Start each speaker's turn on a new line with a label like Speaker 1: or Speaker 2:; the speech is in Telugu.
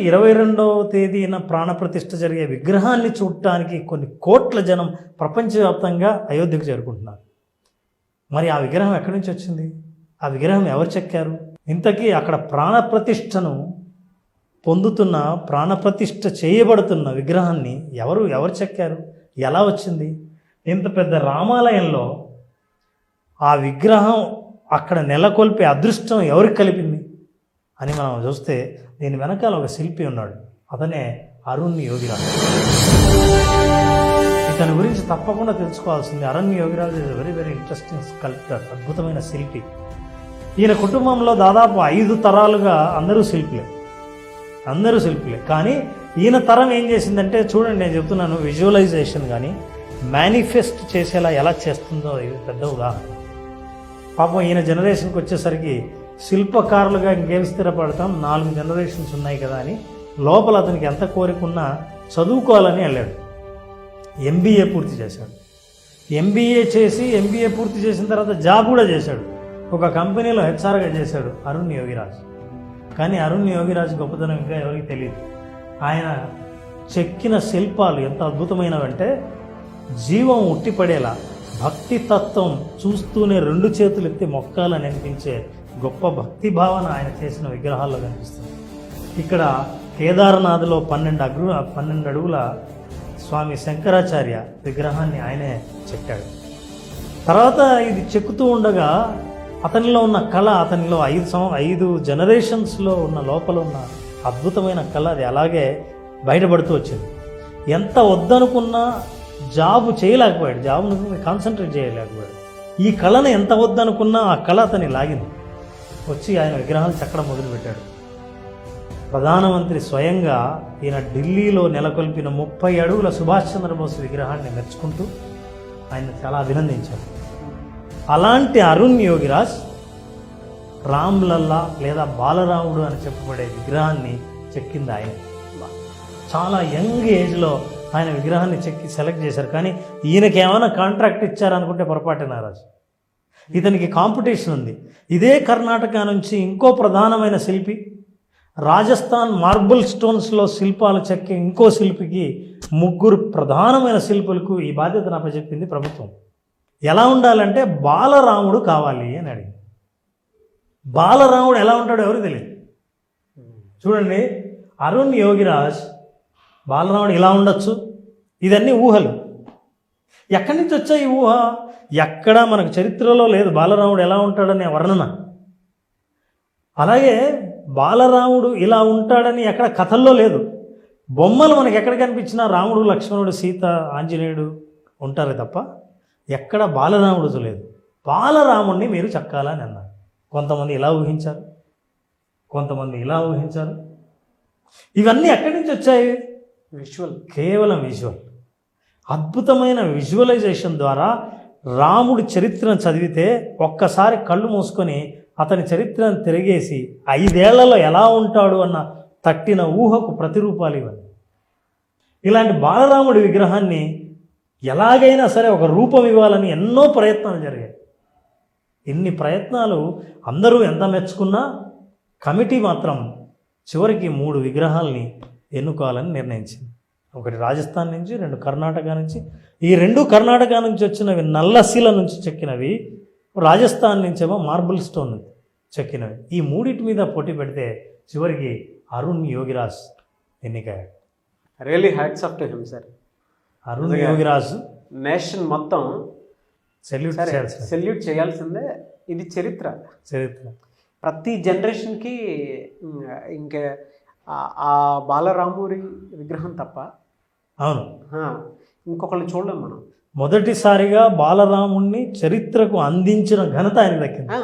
Speaker 1: ఇరవై రెండవ తేదీన ప్రాణప్రతిష్ఠ జరిగే విగ్రహాన్ని చూడటానికి కొన్ని కోట్ల జనం ప్రపంచవ్యాప్తంగా అయోధ్యకు చేరుకుంటున్నారు. మరి ఆ విగ్రహం ఎక్కడి నుంచి వచ్చింది? ఆ విగ్రహం ఎవరు చెక్కారు? ఇంతకీ అక్కడ ప్రాణప్రతిష్ఠను పొందుతున్న ప్రాణప్రతిష్ఠ చేయబడుతున్న విగ్రహాన్ని ఎవరు ఎవరు చెక్కారు? ఎలా వచ్చింది? ఇంత పెద్ద రామాలయంలో ఆ విగ్రహం అక్కడ నెలకొల్పే అదృష్టం ఎవరికి కలిపింది అని మనం చూస్తే దీని వెనకాల ఒక శిల్పి ఉన్నాడు. అతనే అరుణ్ యోగిరాజు. ఇతని గురించి తప్పకుండా తెలుసుకోవాల్సింది Arun Yogiraj is very very interesting sculptor అద్భుతమైన శిల్పి. ఈయన కుటుంబంలో దాదాపు ఐదు తరాలుగా అందరూ శిల్పులే. అందరూ శిల్పులే. కానీ ఈయన తరం ఏం చేసిందంటే చూడండి నేను చెప్తున్నాను విజువలైజేషన్ కానీ మేనిఫెస్ట్ చేసేలా ఎలా చేస్తుందో ఇది పెద్ద ఉదాహరణ. పాపం ఈయన జనరేషన్కి వచ్చేసరికి శిల్పకారులుగా ఇంకేం స్థిరపడతాం? నాలుగు జనరేషన్స్ ఉన్నాయి కదా అని. లోపల అతనికి ఎంత కోరికున్నా చదువుకోవాలని వెళ్ళాడు. ఎంబీఏ పూర్తి చేశాడు. ఎంబీఏ చేసి ఎంబీఏ పూర్తి చేసిన తర్వాత జాబ్ కూడా చేశాడు. ఒక కంపెనీలో హెచ్ఆర్గా చేశాడు అరుణ్ యోగిరాజ్. కానీ అరుణ్ యోగిరాజ్ గొప్పతనం ఇంకా ఎవరికి తెలియదు. ఆయన చెక్కిన శిల్పాలు ఎంత అద్భుతమైనవంటే జీవం ఉట్టిపడేలా భక్తి తత్వం చూస్తూనే రెండు చేతులు ఎత్తి మొక్కాలని అనిపించే గొప్ప భక్తి భావన ఆయన చేసిన విగ్రహాల్లో కనిపిస్తుంది. ఇక్కడ కేదార్నాథ్లో పన్నెండు అగ్రు పన్నెండు అడుగుల స్వామి శంకరాచార్య విగ్రహాన్ని ఆయనే చెక్కాడు. తర్వాత ఇది చెక్కుతూ ఉండగా అతనిలో ఉన్న కళ అతనిలో ఐదు సం ఐదు జనరేషన్స్లో ఉన్న లోపల ఉన్న అద్భుతమైన కళ అది అలాగే బయటపడుతూ వచ్చింది. ఎంత వద్దనుకున్నా జాబ్ చేయలేకపోయాడు. జాబ్ను కాన్సన్ట్రేట్ చేయలేకపోయాడు. ఈ కళను ఎంత వద్దనుకున్నా ఆ కళ అతని లాగింది. వచ్చి ఆయన విగ్రహాలు చెక్కడం మొదలుపెట్టాడు. ప్రధానమంత్రి స్వయంగా ఈయన ఢిల్లీలో నెలకొల్పిన ముప్పై అడుగుల సుభాష్ చంద్రబోస్ విగ్రహాన్ని మెచ్చుకుంటూ ఆయన చాలా అభినందించారు. అలాంటి అరుణ్ యోగిరాజ్ రామ్ లల్లా లేదా బాలరాముడు అని చెప్పబడే విగ్రహాన్ని చెక్కింది ఆయన. చాలా యంగ్ ఏజ్లో ఆయన విగ్రహాన్ని చెక్కి సెలెక్ట్ చేశారు. కానీ ఈయనకి ఏమైనా కాంట్రాక్ట్ ఇచ్చారనుకుంటే పొరపాటే నారాజు. ఇతనికి కాంపిటీషన్ ఉంది. ఇదే కర్ణాటక నుంచి ఇంకో ప్రధానమైన శిల్పి రాజస్థాన్ మార్బుల్ స్టోన్స్లో శిల్పాలు చెక్కే ఇంకో శిల్పికి ముగ్గురు ప్రధానమైన శిల్పులకు ఈ బాధ్యతను అప్పచెప్పింది ప్రభుత్వం. ఎలా ఉండాలంటే బాలరాముడు కావాలి అని అడిగింది. బాలరాముడు ఎలా ఉంటాడో ఎవరికి తెలియదు. చూడండి అరుణ్ యోగిరాజ్ బాలరాముడు ఇలా ఉండొచ్చు. ఇదన్నీ ఊహలు. ఎక్కడి నుంచి వచ్చాయి ఈ ఊహ? ఎక్కడా మనకు చరిత్రలో లేదు. బాలరాముడు ఎలా ఉంటాడనే వర్ణన. అలాగే బాలరాముడు ఇలా ఉంటాడని ఎక్కడ కథల్లో లేదు. బొమ్మలు మనకి ఎక్కడ కనిపించినా రాముడు లక్ష్మణుడు సీత ఆంజనేయుడు ఉంటారు తప్ప ఎక్కడ బాలరాముడు లేదు. బాలరాముడిని మీరు చెక్కాలని అన్నారు. కొంతమంది ఇలా ఊహించారు. కొంతమంది ఇలా ఊహించారు. ఇవన్నీ ఎక్కడి నుంచి వచ్చాయి?
Speaker 2: విజువల్.
Speaker 1: కేవలం విజువల్. అద్భుతమైన విజువలైజేషన్ ద్వారా రాముడి చరిత్రను చదివితే ఒక్కసారి కళ్ళు మూసుకొని అతని చరిత్రను తిరిగేసి ఐదేళ్ళలో ఎలా ఉంటాడు అన్న తట్టిన ఊహకు ప్రతిరూపాలు ఇవన్నీ ఇలాంటి బాలరాముడి విగ్రహాన్ని ఎలాగైనా సరే ఒక రూపం ఇవ్వాలని ఎన్నో ప్రయత్నాలు జరిగాయి. ఇన్ని ప్రయత్నాలు అందరూ ఎంత మెచ్చుకున్నా కమిటీ మాత్రం చివరికి మూడు విగ్రహాల్ని ఎన్నుకోవాలని నిర్ణయించింది. ఒకటి రాజస్థాన్ నుంచి రెండు కర్ణాటక నుంచి. ఈ రెండు కర్ణాటక నుంచి వచ్చినవి నల్లశిల నుంచి చెక్కినవి రాజస్థాన్ నుంచేమో మార్బుల్ స్టోన్ చెక్కినవి. ఈ మూడింటి మీద పోటీ పెడితే చివరికి Arun Yogiraj ఎన్నికయ్యాడు.
Speaker 2: Really hats off to him sir
Speaker 1: Arun Yogiraj
Speaker 2: nation మొత్తం
Speaker 1: సెల్యూట్
Speaker 2: సెల్యూట్ చేయాల్సిందే. ఇది చరిత్ర.
Speaker 1: చరిత్ర.
Speaker 2: ప్రతి జనరేషన్కి ఇంకా ఆ- బాలరాముడి విగ్రహం తప్ప
Speaker 1: అవును.
Speaker 2: ఇంకొకళ్ళు చూడలేం మనం.
Speaker 1: మొదటిసారిగా బాలరాముణ్ణి చరిత్రకు అందించిన ఘనత ఆయనకు దక్కింది